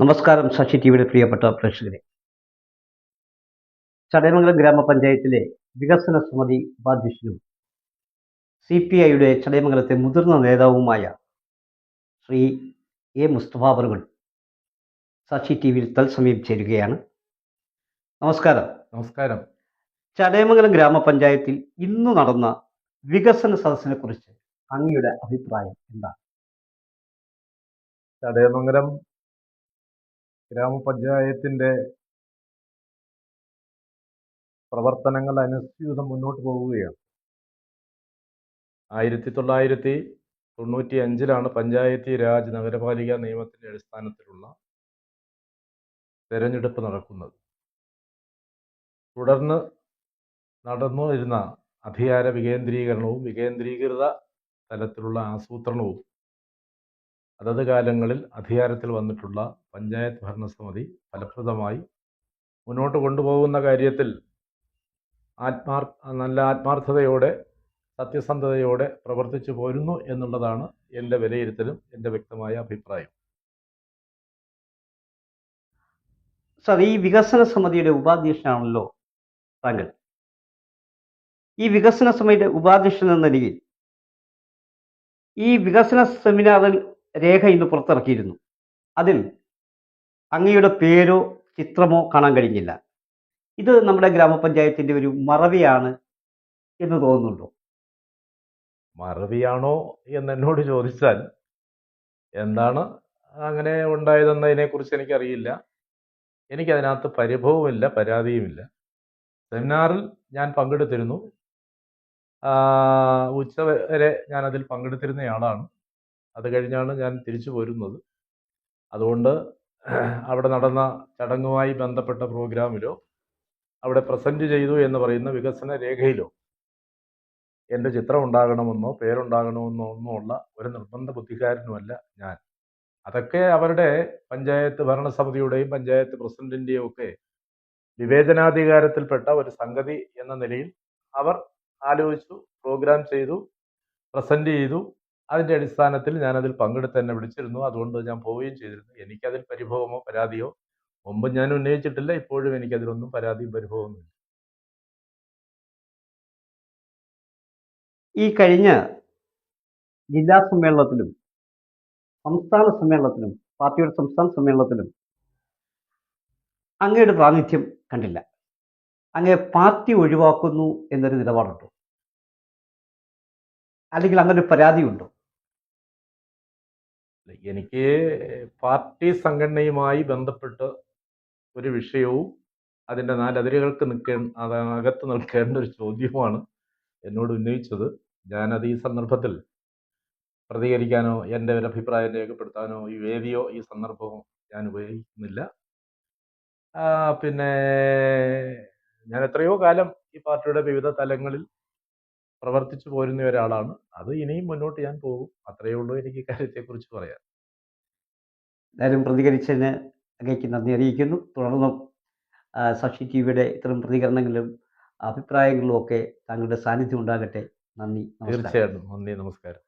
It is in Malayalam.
നമസ്കാരം ശശി ടിവിയുടെ പ്രിയപ്പെട്ട പ്രേക്ഷകരെ. ചടയമംഗലം ഗ്രാമപഞ്ചായത്തിലെ വികസന സമിതി ഉപാധ്യക്ഷനും സി പി ഐയുടെ ചടയമംഗലത്തെ മുതിർന്ന നേതാവുമായ ശ്രീ എ മുസ്തഫ ബർഗൺ സാക്ഷി ടി വിയിൽ തത്സമയം ചേരുകയാണ്. നമസ്കാരം. നമസ്കാരം. ചടയമംഗലം ഗ്രാമപഞ്ചായത്തിൽ ഇന്ന് നടന്ന വികസന സദസ്സിനെ കുറിച്ച് അങ്ങയുടെ അഭിപ്രായം എന്താണ്? ചടയമംഗലം ഗ്രാമപഞ്ചായത്തിന്റെ പ്രവർത്തനങ്ങൾ അനുസ്യൂതം മുന്നോട്ട് പോവുകയാണ്. ആയിരത്തി തൊള്ളായിരത്തി തൊണ്ണൂറ്റി അഞ്ചിലാണ് പഞ്ചായത്തി രാജ് നഗരപാലിക നിയമത്തിന്റെ അടിസ്ഥാനത്തിലുള്ള തെരഞ്ഞെടുപ്പ് നടക്കുന്നത്. തുടർന്ന് നടന്നു വരുന്ന അധികാര വികേന്ദ്രീകരണവും വികേന്ദ്രീകൃത തലത്തിലുള്ള ആസൂത്രണവും അതത് കാലങ്ങളിൽ അധികാരത്തിൽ വന്നിട്ടുള്ള പഞ്ചായത്ത് ഭരണസമിതി ഫലപ്രദമായി മുന്നോട്ട് കൊണ്ടുപോകുന്ന കാര്യത്തിൽ ആത്മാർ നല്ല ആത്മാർത്ഥതയോടെ സത്യസന്ധതയോടെ പ്രവർത്തിച്ചു പോരുന്നു എന്നുള്ളതാണ് എന്റെ വിലയിരുത്തലും എന്റെ വ്യക്തമായ അഭിപ്രായം. സാർ ഈ വികസന സമിതിയുടെ ഉപാധ്യക്ഷനാണല്ലോ താങ്കൾ. ഈ വികസന സമിതിയുടെ ഉപാധ്യക്ഷൻ എന്ന നിലയിൽ ഈ വികസന സെമിനാറിൽ രേഖ ഇന്ന് പുറത്തിറക്കിയിരുന്നു. അതിൽ അങ്ങയുടെ പേരോ ചിത്രമോ കാണാൻ കഴിഞ്ഞില്ല. ഇത് നമ്മുടെ ഗ്രാമപഞ്ചായത്തിന്റെ ഒരു മറവിയാണ് എന്ന് തോന്നുന്നുണ്ടോ? മറവിയാണോ എന്ന് എന്നോട് ചോദിച്ചാൽ എന്താണ് അങ്ങനെ ഉണ്ടായതെന്നതിനെ കുറിച്ച് എനിക്കറിയില്ല. എനിക്കതിനകത്ത് പരിഭവമില്ല പരാതിയുമില്ല. സെമിനാറിൽ ഞാൻ പങ്കെടുത്തിരുന്നു. ഉച്ച വരെ ഞാൻ അതിൽ പങ്കെടുത്തിരുന്നയാളാണ്. അത് കഴിഞ്ഞാണ് ഞാൻ തിരിച്ചു പോരുന്നത് അതുകൊണ്ട് അവിടെ നടന്ന ചടങ്ങുമായി ബന്ധപ്പെട്ട പ്രോഗ്രാമിലോ അവിടെ പ്രസന്റ് ചെയ്തു എന്ന് പറയുന്ന വികസന രേഖയിലോ എന്റെ ചിത്രം ഉണ്ടാകണമെന്നോ പേരുണ്ടാകണമെന്നോ ഒന്നുമുള്ള ഒരു നിർബന്ധ ബുദ്ധിക്കാരനുമല്ല ഞാൻ. അതൊക്കെ അവരുടെ പഞ്ചായത്ത് ഭരണസമിതിയുടെയും പഞ്ചായത്ത് പ്രസിഡന്റിന്റെയും ഒക്കെ വിവേചനാധികാരത്തിൽപ്പെട്ട ഒരു സംഗതി എന്ന നിലയിൽ അവർ ആലോചിച്ചു പ്രോഗ്രാം ചെയ്തു പ്രസന്റ് ചെയ്തു അതിന്റെ അടിസ്ഥാനത്തിൽ ഞാനതിൽ പങ്കെടുത്ത് തന്നെ വിളിച്ചിരുന്നു. അതുകൊണ്ട് ഞാൻ പോവുകയും ചെയ്തിരുന്നു. എനിക്കതിൽ പരിഭവമോ പരാതിയോ മുമ്പ് ഞാൻ ഉന്നയിച്ചിട്ടില്ല. ഇപ്പോഴും എനിക്കതിലൊന്നും പരാതിയും പരിഭവമൊന്നും ഇല്ല. ഈ കഴിഞ്ഞ ജില്ലാ സമ്മേളനത്തിലും സംസ്ഥാന സമ്മേളനത്തിലും പാർട്ടിയുടെ സംസ്ഥാന സമ്മേളനത്തിലും അങ്ങയുടെ പ്രാതിനിധ്യം കണ്ടില്ല. അങ്ങേ പാർട്ടി ഒഴിവാക്കുന്നു എന്നൊരു നിലപാടുണ്ടോ. അല്ലെങ്കിൽ അങ്ങനൊരു പരാതിയുണ്ടോ. എനിക്ക് പാർട്ടി സംഘടനയുമായി ബന്ധപ്പെട്ട് ഒരു വിഷയവും അതിന്റെ നാലതിരുകൾക്ക് നിൽക്കേ അകത്ത് നിൽക്കേണ്ട ഒരു ചോദ്യവുമാണ് എന്നോട് ഉന്നയിച്ചത്. ഞാനത് ഈ സന്ദർഭത്തിൽ പ്രതികരിക്കാനോ എന്റെ ഒരു അഭിപ്രായം രേഖപ്പെടുത്താനോ ഈ വേദിയോ ഈ സന്ദർഭമോ ഞാൻ ഉപയോഗിക്കുന്നില്ല. പിന്നെ ഞാൻ എത്രയോ കാലം ഈ പാർട്ടിയുടെ വിവിധ തലങ്ങളിൽ പ്രവർത്തിച്ചു പോരുന്ന ഒരാളാണ്. അത് ഇനിയും മുന്നോട്ട് ഞാൻ പോകും. അത്രയേ ഉള്ളൂ എനിക്ക് ഇക്കാര്യത്തെക്കുറിച്ച് പറയാൻ. എന്തായാലും പ്രതികരിച്ചതിന് അങ്ങേക്ക് നന്ദി അറിയിക്കുന്നു. തുടർന്നും സാക്ഷി ടി വിയുടെ ഇത്തരം പ്രതികരണങ്ങളിലും അഭിപ്രായങ്ങളിലും ഒക്കെ താങ്കളുടെ സാന്നിധ്യം ഉണ്ടാകട്ടെ. നന്ദി. തീർച്ചയായിട്ടും. നന്ദി. നമസ്കാരം.